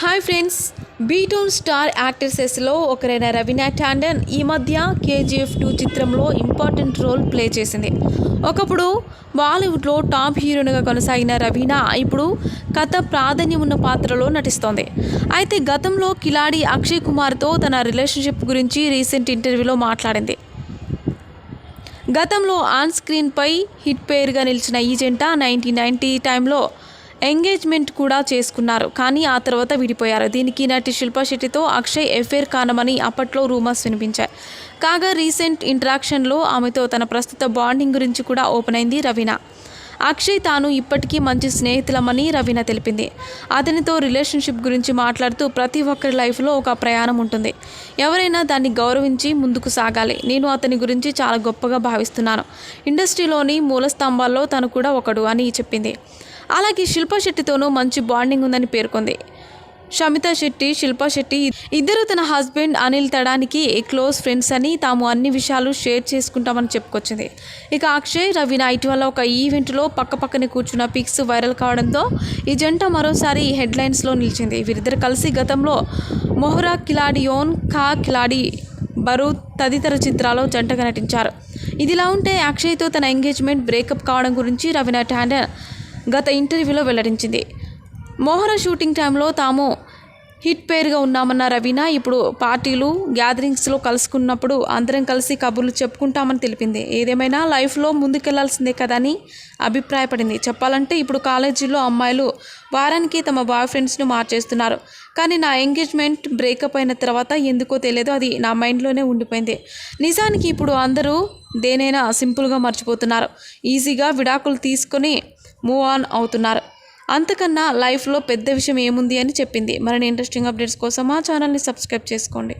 Hi friends B town star యాక్ట్రెసెస్లో ఒకరైన రవీనా టాండన్ ఈ మధ్య కేజీఎఫ్ టూ చిత్రంలో ఇంపార్టెంట్ రోల్ ప్లే చేసింది. ఒకప్పుడు బాలీవుడ్లో టాప్ హీరోయిన్గా కొనసాగిన రవీనా ఇప్పుడు కథ ప్రాధాన్యం ఉన్న పాత్రలో నటిస్తోంది. అయితే గతంలో కిలాడి అక్షయ్ కుమార్తో తన రిలేషన్షిప్ గురించి రీసెంట్ ఇంటర్వ్యూలో మాట్లాడింది. గతంలో ఆన్ స్క్రీన్పై హిట్ పేరుగా నిలిచిన ఈ జంట నైన్టీన్ నైంటీ టైంలో ఎంగేజ్మెంట్ కూడా చేసుకున్నారు. కానీ ఆ తర్వాత విడిపోయారు. దీనికి నటి శిల్పా శెట్టితో అక్షయ్ ఎఫేర్ కానమని అప్పట్లో రూమర్స్ వినిపించాయి. కాగా రీసెంట్ ఇంటరాక్షన్లో ఆమెతో తన ప్రస్తుత బాండింగ్ గురించి కూడా ఓపెన్ అయింది రవీనా. అక్షయ్ తాను ఇప్పటికీ మంచి స్నేహితులమని రవీనా తెలిపింది. అతనితో రిలేషన్షిప్ గురించి మాట్లాడుతూ ప్రతి ఒక్కరి లైఫ్లో ఒక ప్రయాణం ఉంటుంది. ఎవరైనా దాన్ని గౌరవించి ముందుకు సాగాలి. నేను అతని గురించి చాలా గొప్పగా భావిస్తున్నాను. ఇండస్ట్రీలోని మూల స్తంభాల్లో తను కూడా ఒకడు అని చెప్పింది. అలాగే శిల్పా శెట్టితోనూ మంచి బాండింగ్ ఉందని పేర్కొంది. షమితా శెట్టి శిల్పా శెట్టి ఇద్దరు తన హస్బెండ్ అనిల్ తడానికి క్లోజ్ ఫ్రెండ్స్ అని తాము అన్ని విషయాలు షేర్ చేసుకుంటామని చెప్పుకొచ్చింది. ఇక అక్షయ్ రవి నైట్ ఇటీవల ఒక ఈవెంట్లో పక్క పక్కనే కూర్చున్న పిక్స్ వైరల్ కావడంతో ఈ జంట మరోసారి హెడ్లైన్స్లో నిలిచింది. వీరిద్దరు కలిసి గతంలో మొహరా కిలాడియోన్ ఖా కిలాడి బరు తదితర చిత్రాల్లో జంటగా నటించారు. ఇదిలా ఉంటే అక్షయ్తో తన ఎంగేజ్మెంట్ బ్రేకప్ కావడం గురించి రవీనా టాండన్ గత ఇంటర్వ్యూలో వెల్లడించింది. మోహన షూటింగ్ టైంలో తాము హిట్ పేరుగా ఉన్నామన్న రవీనా ఇప్పుడు పార్టీలు గ్యాదరింగ్స్లో కలుసుకున్నప్పుడు అందరం కలిసి కబుర్లు చెప్పుకుంటామని తెలిపింది. ఏదేమైనా లైఫ్లో ముందుకెళ్ళాల్సిందే కదా అని అభిప్రాయపడింది. చెప్పాలంటే ఇప్పుడు కాలేజీలో అమ్మాయిలు వారానికి తమ బాయ్ ఫ్రెండ్స్ను మార్చేస్తున్నారు. కానీ నా ఎంగేజ్మెంట్ బ్రేకప్ అయిన తర్వాత ఎందుకో తెలియదు. అది నా మైండ్లోనే ఉండిపోయింది. నిజానికి ఇప్పుడు అందరూ దేనైనా సింపుల్గా మర్చిపోతున్నారు. ఈజీగా విడాకులు తీసుకొని మూవ్ ఆన్ అవుతున్నారు. అంతకన్నా లైఫ్లో పెద్ద విషయం ఏముంది అని చెప్పింది. మరిన్ని ఇంట్రెస్టింగ్ అప్డేట్స్ కోసం మా ఛానల్ని సబ్స్క్రైబ్ చేసుకోండి.